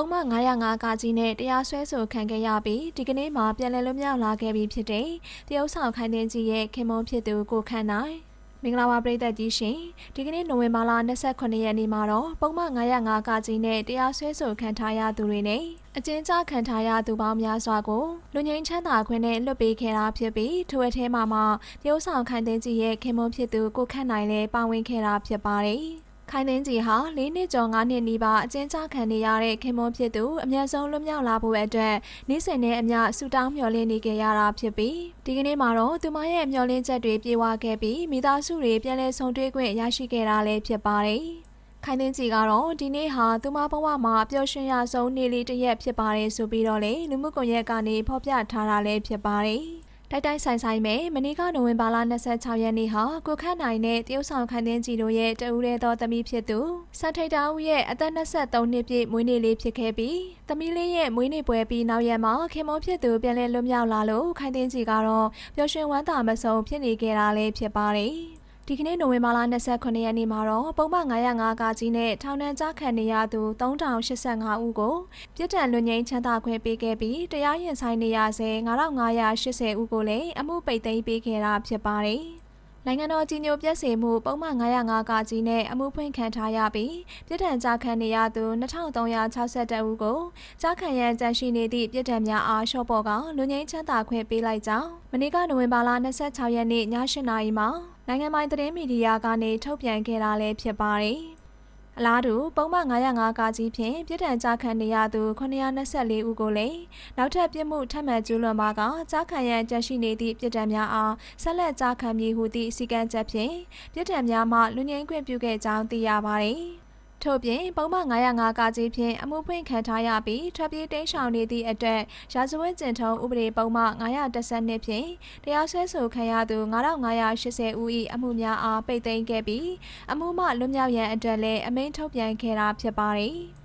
ပုံမှန်905ကကြီးနဲ့တရားစွဲဆိုခံခဲ့ရပြီးဒီကနေ့မှပြန်လည်လွတ်မြောက်လာခဲ့ပြီဖြစ်တဲ့တရုတ်ဆောင်ခိုင်တဲ့ကြီးရဲ့ခင်မုန်းဖြစ်သူကိုခန့်နိုင်မင်္ဂလာပါပရိသတ်ကြီးရှင်ဒီကနေ့နိုဝင်ဘာလ28ရက်နေ့မှာတော့ပုံမှန်905ကကြီးနဲ့တရားစွဲဆိုခံထားရသူတွေနဲ့အကျဉ်းချခံထားရသူပေါင်းများစွာကိုလူငင်းချမ်းသာခွင့်နဲ့လွတ်ပေးခဲ့တာဖြစ်ပြီးထိုအထဲမှာမှတရုတ်ဆောင်ခိုင်တဲ့ကြီးရဲ့ခင်မုန်းဖြစ်သူကိုခန့်နိုင်လည်းပါဝင်ခဲ့တာဖြစ်ပါတယ် ခိုင်သင်းကြီးဟာ၄နှစ်ကျော်၅နှစ်နီးပါးအကျဉ်းချခံနေရတဲ့ခင်မွန်ဖြစ်သူအမျက်ဆုံးလွတ်မြောက်လာဖို့အတွက်နေ့စဉ်နဲ့အမျှဆူတောင်းမျှော်လင့်နေကြရတာဖြစ်ပြီးဒီကနေ့မှာတော့သူမရဲ့မျှော်လင့်ချက်တွေပြေဝခဲ့ပြီးမိသားစုတွေပြန်လည်ဆုံတွေ့ခွင့်ရရှိခဲ့တာလည်းဖြစ်ပါတယ်။ခိုင်သင်းကြီးကတော့ဒီနေ့ဟာသူမဘဝမှာပျော်ရွှင်ရဆုံးနေ့လေးတစ်ရက်ဖြစ်ပါတယ်ဆိုပြီးတော့လေလူမှုကွန်ရက်ကနေဖော်ပြထားတာလည်းဖြစ်ပါတယ်။ တိုက်တိုက်ဆိုင်ဆိုင်ပဲမနေ့ကနိုဝင်ဘာလ26ရက်နေ့ဟာကိုခန့်နိုင်တဲ့တရုတ်ဆောင်ခိုင်တင်းကြီးတို့ရဲ့တဦးရဲသောသမီးဖြစ်သူစန်ထိတ်တာဦးရဲ့အသက်23နှစ်ပြည့်မွေးနေ့လေးဖြစ်ခဲ့ပြီးသမီးလေးရဲ့မွေးနေ့ပွဲပြီးနောက်ရက်မှာခင်မုန်းဖြစ်သူပြန်လည်လွတ်မြောက်လာလို့ခိုင်တင်းကြီးကတော့ပျော်ရွှင်ဝမ်းသာမဆုံးဖြစ်နေခဲ့တာလည်းဖြစ်ပါတယ် ဒီကနေ့နိုဝင်ဘာလ29ရက်နေ့မှာတော့ပုံမှန်905ကကြီးနဲ့ထောင်နှံကြားခံနေရသူ3085ဦးကိုပြစ်ဒဏ်လွတ်ငြိမ်းချမ်းသာခွင့်ပေးခဲ့ပြီးတရားရင်ဆိုင်နေရဆဲ9580ဦးကိုလည်းအမှုပိတ်သိမ်းပေးခဲ့တာဖြစ်ပါတယ်။ နိုင်ငံတော်ကြီးညိုပြည့်စေမှုပုံမှန်905ကကြီးနဲ့အမှုဖွင့်ခံထားရပြီးပြစ်ဒဏ်ကြားခံနေရသူ2362ဦးကိုကြားခံရန်ကြန့်ရှိနေသည့်ပြစ်ဒဏ်များအားလျှော့ပေါ်ကလူငင်းချမ်းသာခွင့်ပေးလိုက်ကြောင်းမနေ့ကနိုဝင်ဘာလ26ရက်နေ့ည8:00နာရီမှာနိုင်ငံပိုင်သတင်းမီဒီယာကနေထုတ်ပြန်ခဲ့တာလည်းဖြစ်ပါတယ်။ အလားတူပုံမှန်905ကကြီးဖြင့်ပြည်ထန်ကြားခံနေရသူ924ဦးကိုလည်းနောက်ထပ်ပြစ်မှုထပ်မံကျူးလွန်ပါကကြားခံရန်ကြန့်ရှိနေသည့်ပြည်ထန်များအားဆက်လက်ကြားခံမည်ဟုသည့်စီကံချက်ဖြင့်ပြည်ထန်များမှလူငင်းခွင့်ပြုခဲ့ကြောင်းသိရပါတယ်။ ထို့ပြင်ပုံမှန်905ကကြီးဖြင့်အမှုဖွင့်ခံထားရပြီးထွက်ပြေးတိမ်းရှောင်နေသည့်အတွက်ရာဇဝတ်ကျင့်ထုံးဥပဒေပုံမှန်912ဖြင့်တရားစွဲဆိုခံရသူ9580ဦး၏အမှုများအားပိတ်သိမ်းခဲ့ပြီးအမှုမှလွတ်မြောက်ရန်အတွက်လည်းအမိန့်ထုတ်ပြန်ခဲ့တာဖြစ်ပါတယ်။